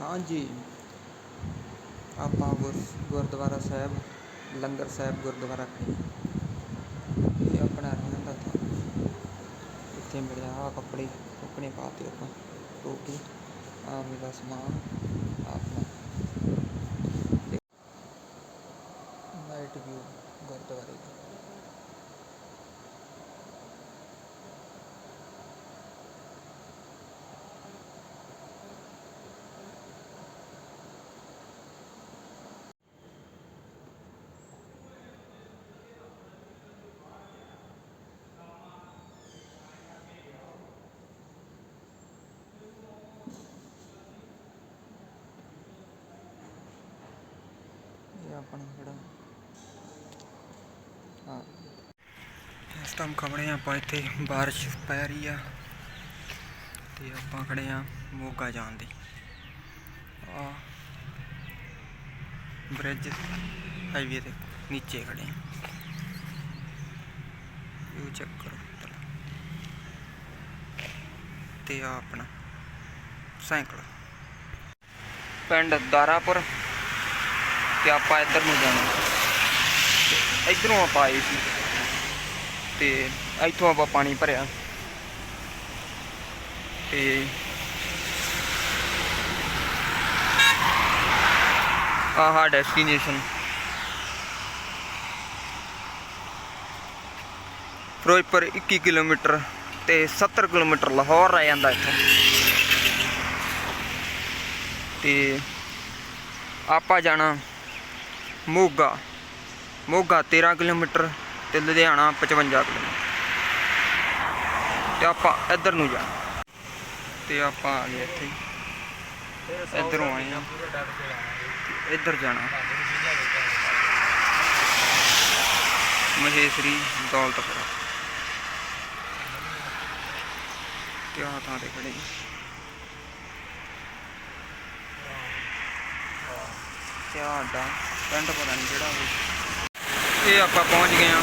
ਹਾਂਜੀ ਆਪਾਂ ਗੁਰ ਗੁਰਦੁਆਰਾ ਸਾਹਿਬ ਲੰਗਰ ਸਾਹਿਬ ਗੁਰਦੁਆਰਾ ਖੜੇ ਹਾਂ। ਇਹ ਆਪਣਾ ਰਹਿਣ ਦਾ ਥਾਂ ਇੱਥੇ ਮਿਲਿਆ ਆ ਕੱਪੜੇ ਕੱਪੜੇ ਪਾਤੇ ਆਪਾਂ ਟੋਪੀ ਆ ਮੇਰਾ ਸਮਾਨ ਆਹ ਆਪਣਾ ਨਾਈਟ ਵਿਊ ਗੁਰਦੁਆਰੇ ਦਾ ਇਹ ਆਪਣਾ ਹਾਂ। ਇਸ ਟਾਈਮ ਖਬਰੇ ਆਪਾਂ ਇੱਥੇ ਬਾਰਿਸ਼ ਪੈ ਰਹੀ ਆ ਤੇ ਆਪਾਂ ਖੜੇ ਆ ਮੋਗਾ ਜਾਣ ਦੀ। ਆ ਬ੍ਰਿਜ ਹਾਈਵੇ ਦੇ ਨੀਚੇ ਖੜੇ ਆ। ਇਹ ਚੈੱਕ ਕਰੋ ਤੇ ਆ ਆਪਣਾ ਸਾਈਕਲ। ਪਿੰਡ ਦਾਰਾਪੁਰ। ਤੇ ਆਪਾਂ ਇੱਧਰ ਨੂੰ ਜਾਣਾ। ਇੱਧਰੋਂ ਆਪਾਂ ਆਏ ਸੀ। ਤੇ ਇੱਥੋਂ ਆਪਾਂ ਪਾਣੀ ਭਰਿਆ। ਤੇ ਆਹਾ ਡੈਸਟੀਨੇਸ਼ਨ ਫਿਰੋਜ਼ਪੁਰ 21 ਕਿਲੋਮੀਟਰ ਤੇ 70 ਕਿਲੋਮੀਟਰ ਲਾਹੌਰ ਰਹਿ ਜਾਂਦਾ ਇੱਥੋਂ। ਤੇ ਆਪਾਂ ਜਾਣਾ ਮੋਗਾ। ਮੋਗਾ 13 ਕਿਲੋਮੀਟਰ ਤੇ ਲੁਧਿਆਣਾ 55 ਕਿਲੋਮੀਟਰ। ਤੇ ਆਪਾਂ ਇੱਧਰ ਨੂੰ ਜਾਣਾ ਤੇ ਆਪਾਂ ਆ ਗਏ ਇੱਥੇ। ਇੱਧਰੋਂ ਆਏ ਆ। ਇੱਧਰ ਜਾਣਾ। ਮਹੇਸ਼ਰੀ ਦੌਲਤਪੁਰਾ ਤੇ ਆਹ ਥਾਂ ਤੇ ਖੜੇ ਤੇ ਆਹ ਸਾਡਾ ਪਿੰਡ ਪਤਾ ਨਹੀਂ ਕਿਹੜਾ ਹੋਵੇ ਇਹ ਆਪਾਂ ਪਹੁੰਚ ਗਏ ਆ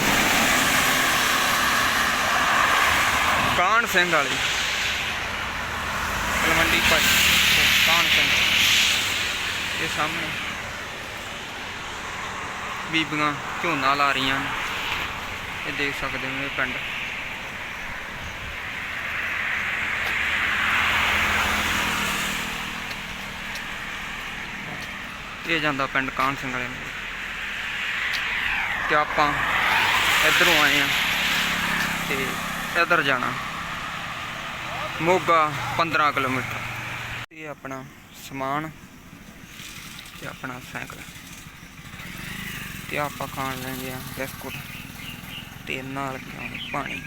ਕਾਨ ਸਿੰਘ ਵਾਲੀ। ਤਲਵੰਡੀ ਭਾਈ। ਕਾਨ ਸਿੰਘ। ਇਹ ਸਾਹਮਣੇ। ਬੀਬੀਆਂ ਝੋਨਾ ਲਾ ਰਹੀਆਂ ਨੇ। ਇਹ ਦੇਖ ਸਕਦੇ ਹੋ ਇਹ ਪਿੰਡ। ਇਹ ਜਾਂਦਾ ਪਿੰਡ ਕਾਨ ਸਿੰਘ ਵਾਲੇ ਨੂੰ। ਤੇ ਆਪਾਂ ਇੱਧਰੋਂ ਆਏ ਆ ਤੇ ਇੱਧਰ ਜਾਣਾ। ਮੋਗਾ 15 ਕਿਲੋਮੀਟਰ। ਇਹ ਆਪਣਾ ਸਮਾਨ ਤੇ ਆਪਣਾ ਸਾਈਕਲ। ਤੇ ਆਪਾਂ ਖਾਣ ਲੈਂਦੇ ਆ ਬਿਸਕੁਟ ਤੇ ਨਾਲ ਖਾਣ ਪਾਣੀ।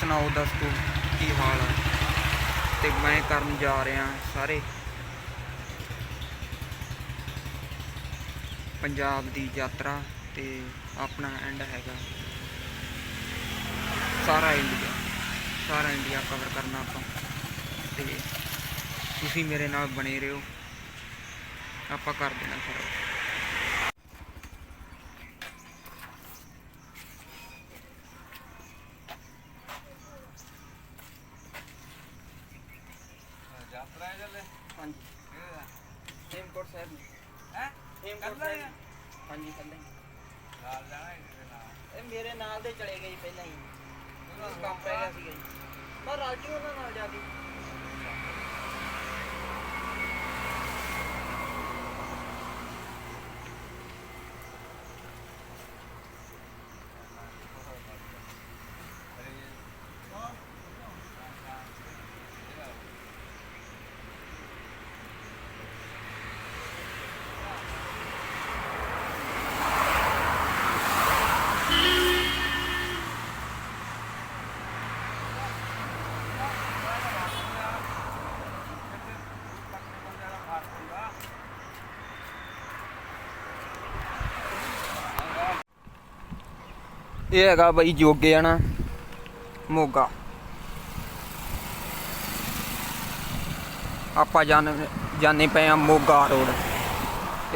ਸੁਣਾਓ, ਦੱਸ ਦੋਸਤੋ ਕੀ ਹਾਲ ਹੈ ਤੇ ਮੈਂ ਕਰਨ ਜਾ ਰਿਹਾ ਸਾਰੇ। ਪੰਜਾਬ ਦੀ ਯਾਤਰਾ ਤੇ ਆਪਣਾ ਐਂਡ ਹੈਗਾ। ਸਾਰਾ ਇੰਡੀਆ ਸਾਰਾ ਇੰਡੀਆ ਕਵਰ ਕਰਨਾ ਆਪਾਂ। ਤੇ ਤੁਸੀਂ ਮੇਰੇ ਨਾਲ ਬਣੇ ਰਹੋ। ਆਪਾਂ ਕਰ ਦੇਣਾ ਸਾਰਾ। ਯਾਤਰਾ ਚੱਲੇ ਹਾਂਜੀ ਹੇਮਕੋਟ ਸਾਹਿਬ ਹੈ। ਹੇਮਕੋਟ ਕੱਲਾ ਹੀ ਸਾਹਿਬ ਹਾਂਜੀ ਕੱਲੇ ਨਾਲ ਜਾਣਾ ਇਹਦੇ ਨਾਲ ਇਹ ਮੇਰੇ ਨਾਲ ਦੇ ਚਲੇ ਗਏ ਜੀ ਪਹਿਲਾਂ ਹੀ। ਉਹਨਾਂ ਦਾ ਕੰਮ ਪੈ ਗਿਆ ਸੀਗਾ ਜੀ। ਮੈਂ ਰਾਜੂ ਉਹਨਾਂ ਨਾਲ ਜਾ ਕੇ। ਇਹ ਹੈਗਾ ਬਾਈ ਜੋਗੇ ਆ ਨਾ ਮੋਗਾ। ਆਪਾਂ ਜਾਣ ਜਾਣੇ ਪਏ ਆ ਮੋਗਾ ਰੋਡ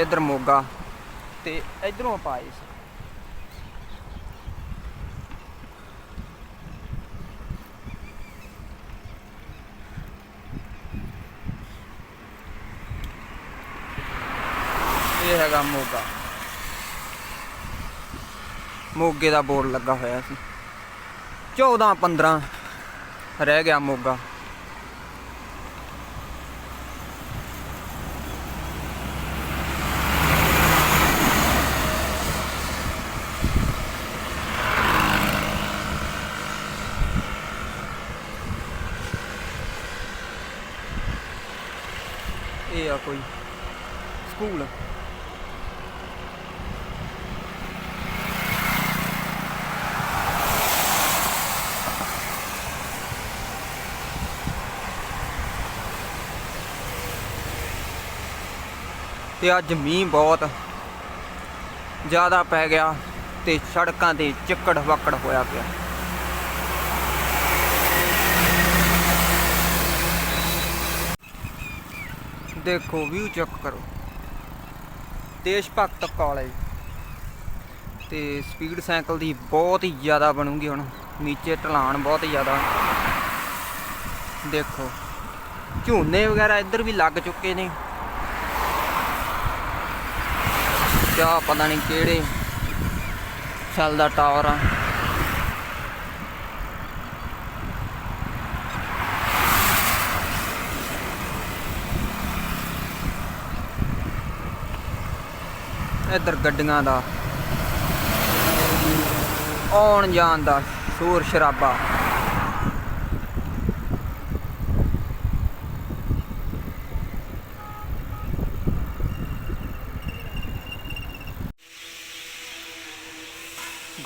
ਇੱਧਰ ਮੋਗਾ ਤੇ ਇਧਰੋਂ ਆਪਾਂ ਆਏ ਸੀ। ਇਹ ਹੈਗਾ ਮੋਗਾ। ਮੋਗੇ ਦਾ ਬੋਰਡ ਲੱਗਾ ਹੋਇਆ ਸੀ। 14 15 ਰਹਿ ਗਿਆ ਮੋਗਾ ਇਹ ਆ ਕੋਈ ਸਕੂਲ ਤੇ ਅੱਜ ਮੀਂਹ ਬਹੁਤ ਜ਼ਿਆਦਾ ਪੈ ਗਿਆ ਤੇ ਸੜਕਾਂ ਤੇ ਚਿੱਕੜ ਵੱਕੜ ਹੋਇਆ ਪਿਆ। ਦੇਖੋ ਵਿਊ ਚੈੱਕ ਕਰੋ। ਦੇਸ਼ ਭਗਤ ਕਾਲਜ। ਤੇ ਸਪੀਡ ਸਾਈਕਲ ਦੀ ਬਹੁਤ ਹੀ ਜ਼ਿਆਦਾ ਬਣੂਗੀ ਹੁਣ। ਨੀਚੇ ਢਲਾਣ ਬਹੁਤ ਜ਼ਿਆਦਾ। ਦੇਖੋ, ਝੂਨੇ ਵਗੈਰਾ ਇੱਧਰ ਵੀ ਲੱਗ ਚੁੱਕੇ ਨੇ। ਕਿਆ ਪਤਾ ਨਹੀਂ ਕਿਹੜੇ ਸੈੱਲ ਦਾ ਟਾਵਰ ਆ। ਇੱਧਰ ਗੱਡੀਆਂ ਦਾ। ਆਉਣ ਜਾਣ ਦਾ ਸ਼ੋਰ ਸ਼ਰਾਬਾ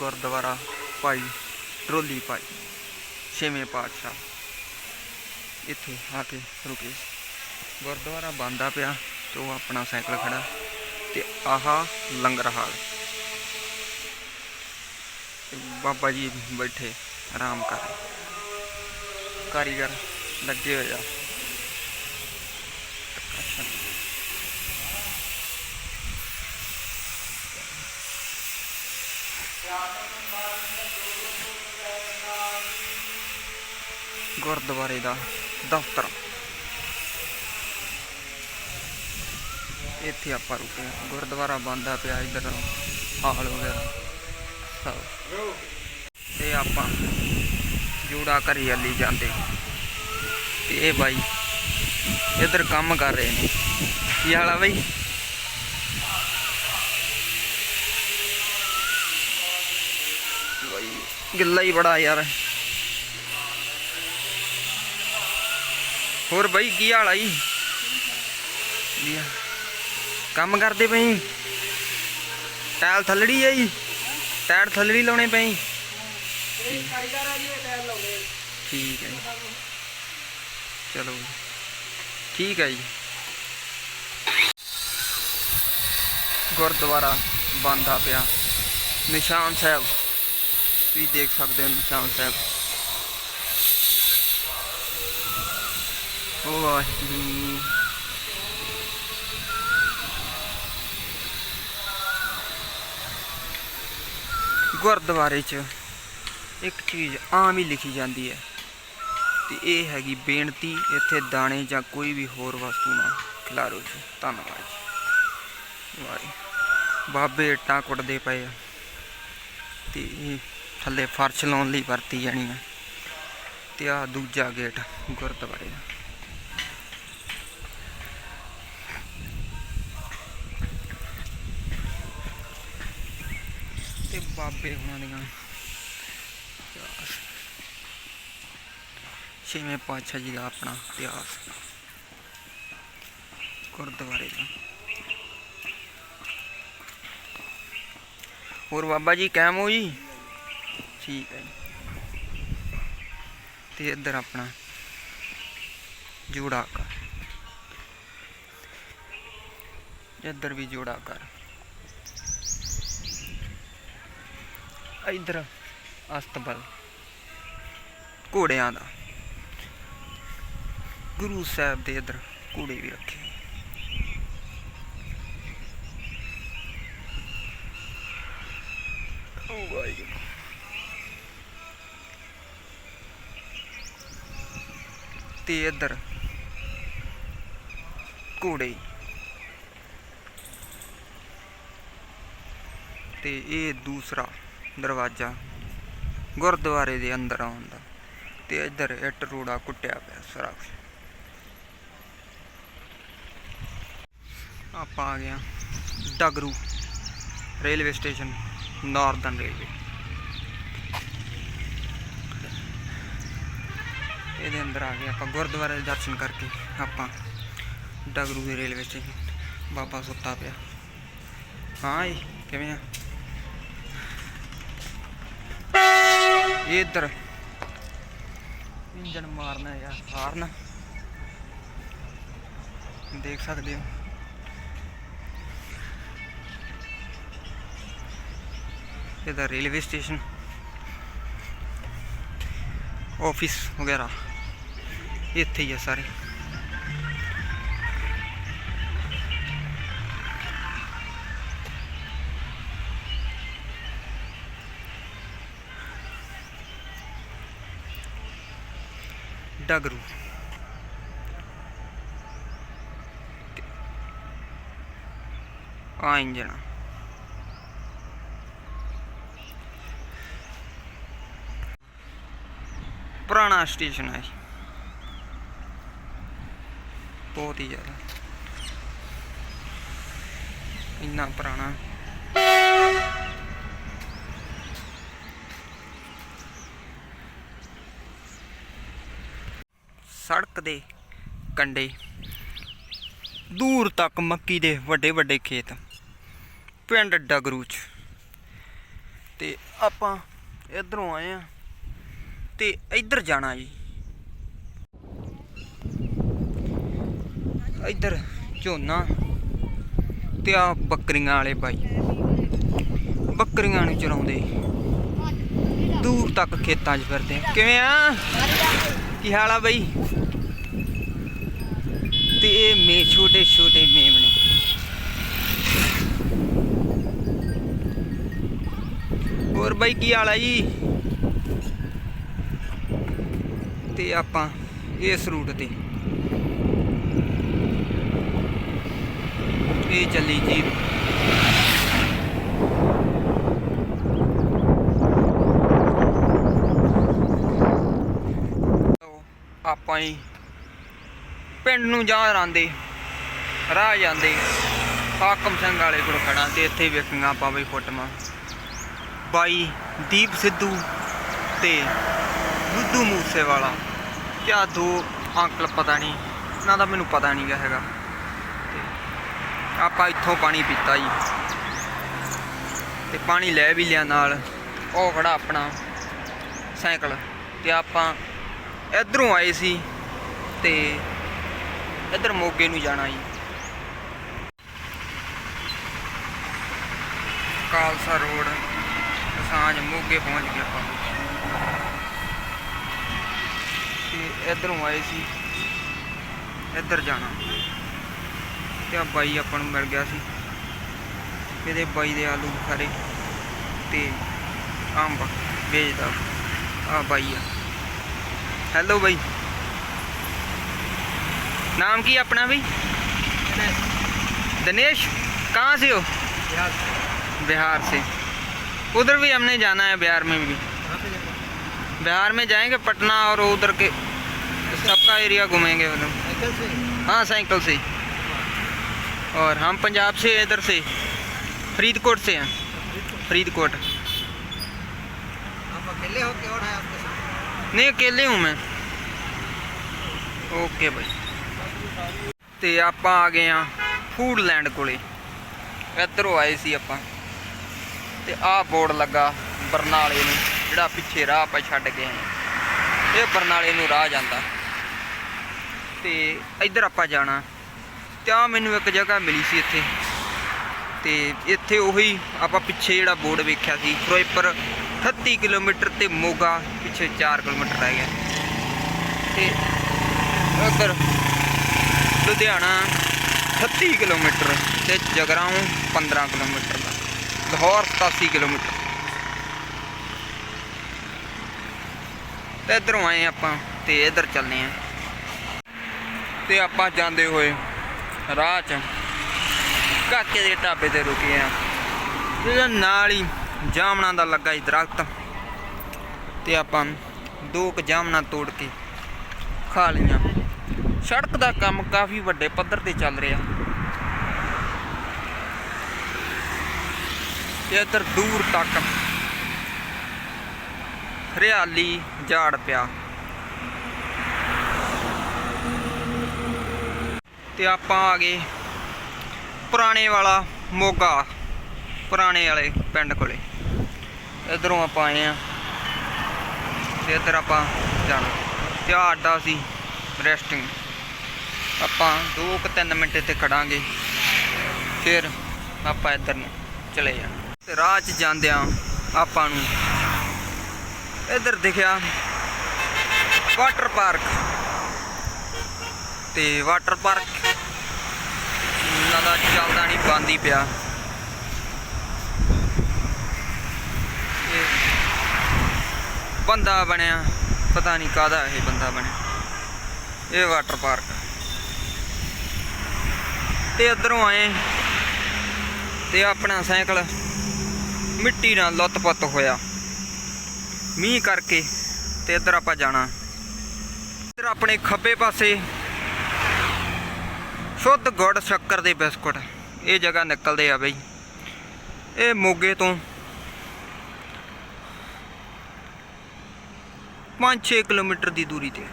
ਗੁਰਦੁਆਰਾ ਭਾਈ ਟਰੋਲੀ ਭਾਈ ਛੇਵੇਂ ਪਾਤਸ਼ਾਹ ਇੱਥੇ ਆ ਕੇ ਰੁਕੇ ਗੁਰਦੁਆਰਾ ਬੰਦਾ ਪਿਆ ਤੇ ਉਹ ਆਪਣਾ ਸਾਈਕਲ ਖੜਾ ਤੇ ਆਹ ਲੰਗਰ ਹਾਲ ਤੇ ਬਾਬਾ ਜੀ ਬੈਠੇ ਆਰਾਮ ਕਰ ਰਹੇ। ਕਾਰੀਗਰ ਲੱਗੇ ਹੋਏ ਗੁਰਦੁਆਰੇ ਦਾ ਦਫ਼ਤਰ। ਇੱਥੇ ਆਪਾਂ ਰੁਕੇ ਗੁਰਦੁਆਰਾ ਬੰਦਾ ਪਿਆ ਇੱਧਰ ਹਾਲ ਵਗੈਰਾ ਸਭ। ਤੇ ਆਪਾਂ ਜੂੜਾ ਘਰੀ ਵਾਲੀ ਜਾਂਦੇ। ਤੇ ਇਹ ਬਾਈ ਇੱਧਰ ਕੰਮ ਕਰ ਰਹੇ ਨੇ। ਕੀ ਹਾਲ ਆ ਬਾਈ? ਬਾਈ, ਗਿੱਲਾ ਹੀ ਬੜਾ ਯਾਰ। ਹੋਰ ਬਾਈ, ਕੀ ਹਾਲ ਆ ਜੀ? ਕੰਮ ਕਰਦੇ ਪਈ ਟਾਇਲ ਥੱਲੜੀ ਆ ਜੀ? ਟਾਇਰ ਥੱਲੜੀ ਲਾਉਣੇ ਪਈ ਠੀਕ ਹੈ ਚਲੋ ਠੀਕ ਹੈ ਜੀ। ਗੁਰਦੁਆਰਾ ਬੰਦਾ ਪਿਆ। ਨਿਸ਼ਾਨ ਸਾਹਿਬ। ਤੁਸੀਂ ਦੇਖ ਸਕਦੇ ਹੋ ਨਿਸ਼ਾਨ ਸਾਹਿਬ। ਉਹ ਗੁਰਦੁਆਰੇ 'ਚ ਇੱਕ ਚੀਜ਼ ਆਮ ਹੀ ਲਿਖੀ ਜਾਂਦੀ ਹੈ ਤੇ ਇਹ ਹੈਗੀ ਬੇਨਤੀ, ਇੱਥੇ ਦਾਣੇ ਜਾਂ ਕੋਈ ਵੀ ਹੋਰ ਵਸਤੂ ਨਾ ਖਿਲਾਰੋ ਜੀ। ਧੰਨਵਾਦ ਜੀ। ਵਾਹਿ ਬਾਬੇ ਇੱਟਾਂ ਕੁੱਟਦੇ ਪਏ ਆ ਤੇ ਇਹ ਥੱਲੇ ਫਰਸ਼ ਲਾਉਣ ਲਈ ਵਰਤੀ ਜਾਣੀ ਆ। ਤੇ ਆ ਦੂਜਾ ਗੇਟ ਗੁਰਦੁਆਰੇ ਦਾ। ਤੇ ਬਾਬੇ ਉਹਨਾਂ ਦੀਆਂ। ਛੇਵੇਂ ਪਾਤਸ਼ਾਹ ਜੀ ਦਾ ਆਪਣਾ ਇਤਿਹਾਸ ਗੁਰਦੁਆਰੇ ਦਾ। ਹੋਰ ਬਾਬਾ ਜੀ ਕਾਇਮ ਹੋ ਜੀ? ਠੀਕ ਹੈ ਜੀ। ਤੇ ਇੱਧਰ ਆਪਣਾ ਜੋੜਾ ਕਰ ਇੱਧਰ ਵੀ ਜੋੜਾ ਕਰ ਇੱਧਰ, ਅਸਤਬਲ। ਘੋੜਿਆਂ ਦਾ। ਗੁਰੂ ਸਾਹਿਬ ਦੇ ਇੱਧਰ ਕੂੜੇ ਵੀ ਰੱਖੇ ਓ ਵਾਹਿਗੁਰੂ। ਤੇ ਇੱਧਰ ਘੋੜੇ। ਤੇ ਇਹ ਦੂਸਰਾ ਦਰਵਾਜ਼ਾ ਗੁਰਦੁਆਰੇ ਦੇ ਅੰਦਰ ਆਉਣ ਦਾ ਤੇ ਇੱਧਰ ਇੱਟ ਰੋੜਾ ਕੁੱਟਿਆ ਪਿਆ ਸਾਰਾ ਆਪਾਂ ਆ ਗਏ ਹਾਂ Dagru railway station northern railway. ਇਹਦੇ ਅੰਦਰ ਆ ਗਏ ਆਪਾਂ, ਗੁਰਦੁਆਰੇ ਦੇ ਦਰਸ਼ਨ ਕਰਕੇ ਆਪਾਂ ਡਗਰੂ ਦੇ ਰੇਲਵੇ ਸਟੇਸ਼ਨ, ਬਾਬਾ ਸੁੱਤਾ ਪਿਆ। ਹਾਂ ਜੀ, ਕਿਵੇਂ ਆ? ਇਹ ਇੱਧਰ। ਇੰਜਨ ਮਾਰਨਾ ਯਾਰ। ਹਾਰਨ। ਦੇਖ ਸਕਦੇ ਹੋ। ਇਹਦਾ ਰੇਲਵੇ ਸਟੇਸ਼ਨ। ਆਫਿਸ ਵਗੈਰਾ। ਇੱਥੇ ਹੀ ਆ ਸਾਰੇ। ਡਗਰੂ ਆ ਇੰਜਣ ਪੁਰਾਣਾ ਸਟੇਸ਼ਨ ਹੈ ਬਹੁਤ ਹੀ ਜ਼ਿਆਦਾ। ਇੰਨਾ ਪੁਰਾਣਾ। ਸੜਕ ਦੇ ਕੰਡੇ। ਦੂਰ ਤੱਕ ਮੱਕੀ ਦੇ ਵੱਡੇ ਵੱਡੇ ਖੇਤ। ਪਿੰਡ ਡਗਰੂ ਚ। ਤੇ ਆਪਾਂ ਇਧਰੋਂ ਆਏ ਆ ਤੇ ਇੱਧਰ ਜਾਣਾ ਜੀ। ਇੱਧਰ ਝੋਨਾ ਤੇ ਆ ਬੱਕਰੀਆਂ ਵਾਲੇ ਬਾਈ। ਬੱਕਰੀਆਂ ਨੂੰ ਚਰਾਉਂਦੇ। ਦੂਰ ਤੱਕ ਖੇਤਾਂ 'ਚ ਫਿਰਦੇ। ਕਿਵੇਂ ਆ? ਕੀ ਹਾਲ ਆ ਬਾਈ? ਤੇ ਇਹ ਮੇ, ਛੋਟੇ ਛੋਟੇ ਹੋਰ ਬਾਈ, ਕੀ ਹਾਲ ਆ ਜੀ? ਤੇ ਆਪਾਂ ਇਸ ਰੂਟ ਤੇ। ਇਹ ਚੱਲੀ ਜੀ। ਆਪਾਂ ਹੀ ਪਿੰਡ ਨੂੰ ਜਾ ਰਾਂਦੇ ਰਾਹ ਜਾਂਦੇ। ਹਾਕਮ ਸਿੰਘ ਵਾਲੇ ਕੋਲ ਖੜਾ ਤੇ ਇੱਥੇ ਵੇਖੀਆਂ ਆਪਾਂ ਬਈ ਫੋਟੋਆਂ। ਬਾਈ ਦੀਪ ਸਿੱਧੂ ਤੇ ਬੁੱਧੂ ਮੂਸੇ ਵਾਲਾ ਤੇ ਦੋ ਅੰਕਲ ਪਤਾ ਨਹੀਂ, ਇਹਨਾਂ ਦਾ ਮੈਨੂੰ ਪਤਾ ਨਹੀਂ ਹੈਗਾ। ਤੇ ਆਪਾਂ ਇੱਥੋਂ ਪਾਣੀ ਪੀਤਾ ਜੀ। ਤੇ ਪਾਣੀ ਲੈ ਵੀ ਲਿਆ ਨਾਲ, ਉਹ ਖੜਾ ਆਪਣਾ ਸਾਈਕਲ। ਤੇ ਆਪਾਂ ਇਧਰੋਂ ਆਏ ਸੀ ਤੇ ਇੱਧਰ ਮੋਗੇ ਨੂੰ ਜਾਣਾ ਜੀ। ਕਾਲਸਾ ਰੋਡ, ਸਾਂਝ ਮੋਗੇ ਪਹੁੰਚ ਗਏ ਆਪਾਂ। ਤੇ ਇੱਧਰੋਂ ਆਏ ਸੀ। ਇੱਧਰ ਜਾਣਾ। ਤੇ ਆ ਬਾਈ ਆਪਾਂ ਨੂੰ ਮਿਲ ਗਿਆ ਸੀ। ਇਹਦੇ ਬਾਈ ਦੇ ਆਲੂ ਬੁਖਾਰੇ ਤੇ ਅੰਬ ਵੇਚਦਾ। ਆ ਬਾਈ ਆ। ਹੈਲੋ ਬਾਈ। नाम की अपना भी? दिनेश, कहाँ से हो? बिहार से। उधर भी हमने जाना है बिहार में भी। बिहार में जाएँगे पटना और उधर के सबका एरिया घूमेंगे मतलब हाँ साइकिल से। और हम पंजाब से इधर से। फरीदकोट से हैं। फरीदकोट। अकेले हो नहीं, अकेले हूँ मैं। ओके भाई। ਤੇ ਆਪਾਂ ਆ ਗਏ ਆ ਫੂਡ ਲੈਂਡ ਕੋਲੇ। ਇੱਧਰੋਂ ਆਏ ਸੀ ਆਪਾਂ। ਤੇ ਆਹ ਬੋਰਡ ਲੱਗਾ ਬਰਨਾਲੇ ਨੂੰ, ਜਿਹੜਾ ਪਿੱਛੇ ਰਾਹ ਆਪਾਂ ਛੱਡ ਗਏ ਆ। ਇਹ ਬਰਨਾਲੇ ਨੂੰ ਰਾਹ ਜਾਂਦਾ। ਤੇ ਇੱਧਰ ਆਪਾਂ ਜਾਣਾ। ਤੇ ਆ ਮੈਨੂੰ ਇੱਕ ਜਗ੍ਹਾ ਮਿਲੀ ਸੀ ਇੱਥੇ। ਤੇ ਇੱਥੇ ਉਹੀ ਆਪਾਂ ਪਿੱਛੇ ਜਿਹੜਾ ਬੋਰਡ ਵੇਖਿਆ ਸੀ, ਫਿਰੋਜ਼ਪੁਰ 38 ਕਿਲੋਮੀਟਰ ਤੇ ਮੋਗਾ, ਪਿੱਛੇ 4 ਕਿਲੋਮੀਟਰ ਰਹਿ ਗਿਆ। ਤੇ ਉਧਰ ਲੁਧਿਆਣਾ 38 ਕਿਲੋਮੀਟਰ ਤੇ ਜਗਰਾਉਂ 15 ਕਿਲੋਮੀਟਰ ਦਾ। ਲਾਹੌਰ 87 ਕਿਲੋਮੀਟਰ। ਤੇ ਇਧਰੋਂ ਆਏ ਆਪਾਂ ਤੇ ਇਧਰ ਚੱਲਨੇ ਆ। ਤੇ ਆਪਾਂ ਜਾਂਦੇ ਹੋਏ ਰਾਹ 'ਚ ਕਾਕੇ ਦੇ ਢਾਬੇ ਤੇ ਰੁਕੇ ਆ। ਤੇ ਨਾਲ ਹੀ ਜਾਮਣਾ ਦਾ ਲੱਗਾ ਸੀ ਦਰਖਤ। ਤੇ ਆਪਾਂ ਦੋ ਕੁ ਜਾਮਣਾ ਤੋੜ ਕੇ ਖਾ ਲਈਆਂ। ਸੜਕ ਦਾ ਕੰਮ ਕਾਫੀ ਵੱਡੇ ਪੱਧਰ ਤੇ ਚੱਲ ਰਿਹਾ। ਤੇ ਇੱਧਰ ਦੂਰ ਤੱਕ ਹਰਿਆਲੀ ਝਾੜ ਪਿਆ। ਤੇ ਆਪਾਂ ਆ ਗਏ ਪੁਰਾਣੇ ਵਾਲਾ ਮੋਗਾ, ਪੁਰਾਣੇ ਵਾਲੇ ਪਿੰਡ ਕੋਲੇ। ਇਧਰੋਂ ਆਪਾਂ ਆਏ ਆ ਤੇ ਇੱਧਰ ਆਪਾਂ ਜਾਣਾ। ਤੇ ਆਹ ਸੀ ਰੈਸਟਿੰਗ ਆਪਾਂ 2-3 ਮਿੰਟ ਇੱਥੇ ਖੜਾਂਗੇ, ਫਿਰ ਆਪਾਂ ਇੱਧਰ ਨੂੰ ਚਲੇ ਜਾਣਾ। ਤੇ ਰਾਹ 'ਚ ਜਾਂਦਿਆਂ ਆਪਾਂ ਨੂੰ ਇੱਧਰ ਦਿਖਿਆ ਵਾਟਰ ਪਾਰਕ ਤੇ ਵਾਟਰ ਪਾਰਕ ਉਹਨਾਂ ਦਾ ਚੱਲਦਾ ਨਹੀਂ, ਬੰਦ ਹੀ ਪਿਆ। ਬੰਦਾ ਬਣਿਆ, ਪਤਾ ਨਹੀਂ ਕਾਹਦਾ ਇਹ ਬੰਦਾ ਬਣਿਆ। ਇਹ ਵਾਟਰ ਪਾਰਕ ਤੇ ਇਧਰੋਂ ਆਏ ਤੇ ਆਪਣਾ ਸਾਈਕਲ ਮਿੱਟੀ ਨਾਲ ਲੁੱਤ-ਪੁੱਤ ਹੋਇਆ। ਮੀਂਹ ਕਰਕੇ ਤੇ ਇੱਧਰ ਆਪਾਂ ਜਾਣਾ। ਇੱਧਰ ਆਪਣੇ ਖੱਬੇ ਪਾਸੇ ਸ਼ੁੱਧ ਗੁੜ ਸ਼ੱਕਰ ਦੇ ਬਿਸਕੁਟ, ਇਹ ਜਗ੍ਹਾ ਨਿਕਲਦੇ ਆ ਬਈ। ਇਹ ਮੋਗੇ ਤੋਂ 5-6 ਕਿਲੋਮੀਟਰ ਦੀ ਦੂਰੀ ਤੇ।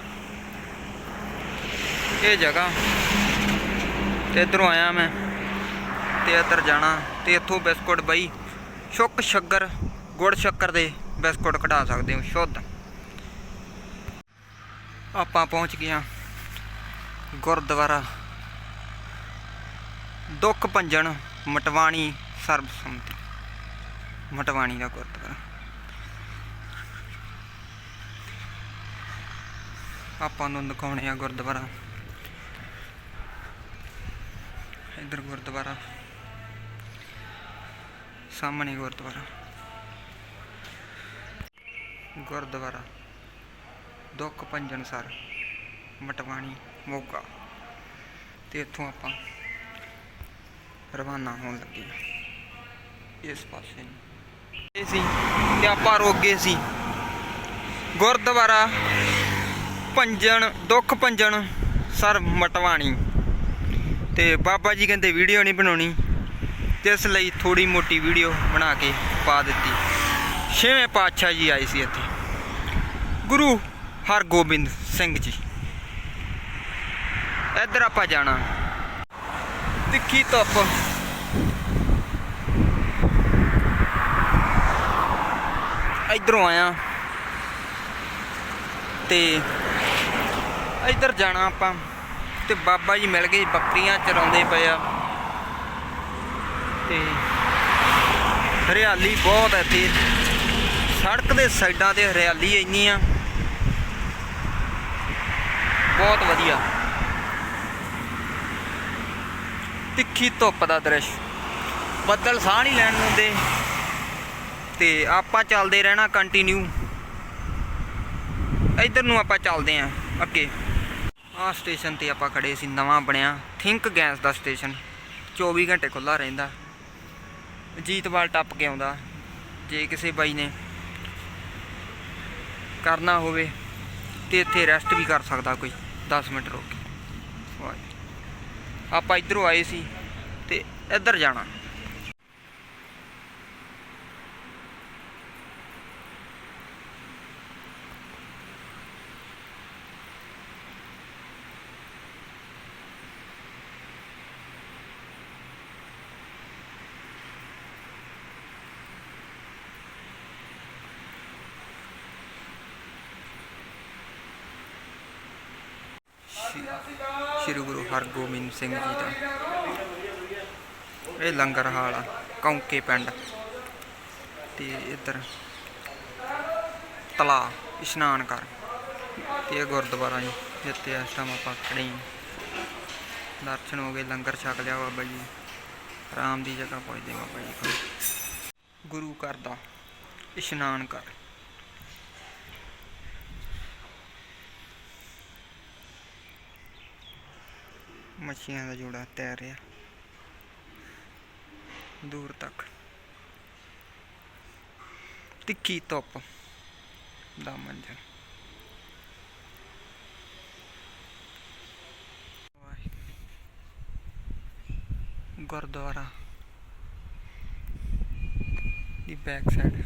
ਇਹ ਜਗ੍ਹਾ ਤੇ ਇੱਧਰੋਂ ਆਇਆ ਮੈਂ ਤੇ ਇੱਧਰ ਜਾਣਾ ਤੇ ਇੱਥੋਂ ਬਿਸਕੁਟ ਬਈ ਸ਼ੁੱਕ ਸ਼ੱਕਰ ਗੁੜ ਸ਼ੱਕਰ ਦੇ ਬਿਸਕੁਟ ਕਢਾ ਸਕਦੇ ਹੋ, ਸ਼ੁੱਧ। ਆਪਾਂ ਪਹੁੰਚ ਗਏ ਹਾਂ ਗੁਰਦੁਆਰਾ ਦੁੱਖ ਭੰਜਨ ਮਟਵਾਣੀ ਸਰਬਸੰਮਤੀ ਮਟਵਾਣੀ ਦਾ ਗੁਰਦੁਆਰਾ। ਆਪਾਂ ਨੂੰ ਦਿਖਾਉਣੇ ਆ ਗੁਰਦੁਆਰਾ। ਇੱਧਰ ਗੁਰਦੁਆਰਾ। ਸਾਹਮਣੇ ਗੁਰਦੁਆਰਾ। ਗੁਰਦੁਆਰਾ। ਦੁੱਖ ਭੰਜਨ ਸਰ। ਮਟਵਾਣੀ, ਮੋਗਾ। ਤੇ ਇੱਥੋਂ ਆਪਾਂ ਰਵਾਨਾ ਹੋਣ ਲੱਗੇ ਇਸ ਪਾਸੇ ਇਹ ਸੀ ਤੇ ਆਪਾਂ ਰੋਗੇ ਸੀ। ਗੁਰਦੁਆਰਾ ਭੰਜਨ, ਦੁੱਖ ਭੰਜਨ, ਸਰ ਮਟਵਾਣੀ। ਤੇ ਬਾਬਾ ਜੀ ਕਹਿੰਦੇ ਵੀਡੀਓ ਨਹੀਂ ਬਣਾਉਣੀ। ਤੇ ਇਸ ਲਈ ਥੋੜੀ ਮੋਟੀ ਵੀਡੀਓ ਬਣਾ ਕੇ ਪਾ ਦਿੱਤੀ। ਛੇਵੇਂ ਪਾਤਸ਼ਾਹ ਜੀ ਆਏ ਸੀ ਇੱਥੇ। ਗੁਰੂ ਹਰਗੋਬਿੰਦ ਸਿੰਘ ਜੀ। ਇੱਧਰ ਆਪਾਂ ਜਾਣਾ। ਤਿੱਖੀ ਧੁੱਪ। ਇੱਧਰੋਂ ਆਇਆ। ਤੇ ਇੱਧਰ ਜਾਣਾ ਆਪਾਂ। ਤੇ ਬਾਬਾ ਜੀ ਮਿਲ ਗਏ ਬੱਕਰੀਆਂ ਚਰਾਉਂਦੇ ਪਏ ਆ। ਤੇ ਹਰਿਆਲੀ ਬਹੁਤ ਹੈ ਇੱਥੇ। ਸੜਕ ਦੇ ਸਾਈਡਾਂ ਤੇ ਹਰਿਆਲੀ ਇੰਨੀ ਆ। ਬਹੁਤ ਵਧੀਆ। ਤਿੱਖੀ ਧੁੱਪ ਦਾ ਦ੍ਰਿਸ਼। ਬੱਦਲ ਸਾਹ ਨਹੀਂ ਲੈਣ ਦਿੰਦੇ। ਤੇ ਆਪਾਂ ਚੱਲਦੇ ਰਹਿਣਾ ਕੰਟੀਨਿਊ ਇੱਧਰ ਨੂੰ ਆਪਾਂ ਚੱਲਦੇ ਆਂ, ਅੱਗੇ। ਆਹ ਸਟੇਸ਼ਨ ਤੇ ਆਪਾਂ ਖੜੇ ਸੀ, ਨਵਾਂ ਬਣਿਆ। ਥਿੰਕ ਗੈਸ ਦਾ ਸਟੇਸ਼ਨ। 24 ਘੰਟੇ ਖੁੱਲਾ ਰਹਿੰਦਾ। ਜੀਤਵਾਲ ਟੱਪ ਕੇ ਆਉਂਦਾ। ਜੇ ਕਿਸੇ ਬਾਈ ਨੇ ਕਰਨਾ ਹੋਵੇ, ਤੇ ਇੱਥੇ ਰੈਸਟ ਵੀ ਕਰ ਸਕਦਾ ਕੋਈ। 10 ਮਿੰਟ ਰੁਕ ਕੇ। ਆਪਾਂ ਇਧਰੋਂ ਆਏ ਸੀ, ਤੇ ਇੱਧਰ ਜਾਣਾ। ਸ਼੍ਰੀ ਗੁਰੂ ਹਰਗੋਬਿੰਦ ਸਿੰਘ ਜੀ ਦਾ। ਇਹ ਲੰਗਰ ਹਾਲ ਆ, ਕੌਂਕੇ ਪਿੰਡ ਤੇ ਇੱਧਰ ਤਲਾ ਇਸ਼ਨਾਨ ਕਰ ਤੇ ਇਹ ਗੁਰਦੁਆਰਾ ਜੀ, ਜਿੱਥੇ ਇਸ ਟਾਈਮ ਆਪਾਂ ਖੜੇ ਦਰਸ਼ਨ ਹੋ ਗਏ, ਲੰਗਰ ਛਕ ਲਿਆ ਬਾਬਾ ਜੀ ਆਰਾਮ ਦੀ ਜਗ੍ਹਾ ਪਹੁੰਚਦੇ ਬਾਬਾ ਜੀ ਕੋਲ। ਗੁਰੂ ਘਰ ਦਾ ਇਸ਼ਨਾਨ ਕਰ। ਮੱਛੀਆਂ ਦਾ ਜੋੜਾ ਤੈਰ ਰਿਹਾ। ਦੂਰ ਤੱਕ। ਤਿੱਖੀ ਧੁੱਪ ਦਾ ਮੰਜ਼ਰ। ਗੁਰਦੁਆਰਾ ਦੀ ਬੈਕ ਸਾਈਡ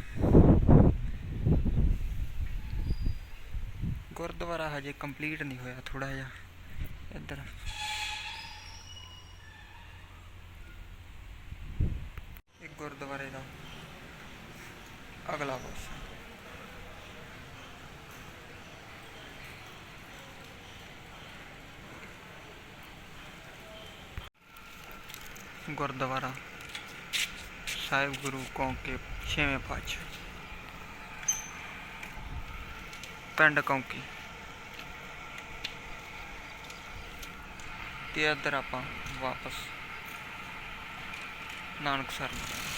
ਗੁਰਦੁਆਰਾ ਹਜੇ ਕੰਪਲੀਟ ਨਹੀਂ ਹੋਇਆ ਥੋੜਾ ਜਿਹਾ ਇੱਧਰ ਇੱਕ ਗੁਰਦੁਆਰੇ ਦਾ ਅਗਲਾ ਪਾਸਾ ਗੁਰਦੁਆਰਾ ਸਾਹਿਬ ਗੁਰੂ ਕੌਂਕੇ ਛੇਵੇਂ ਪਾਤਸ਼ਾਹ ਪਿੰਡ ਕੌਂਕੀ ਤੇ ਇੱਧਰ ਆਪਾਂ ਵਾਪਸ ਨਾਨਕਸਰ ਨੂੰ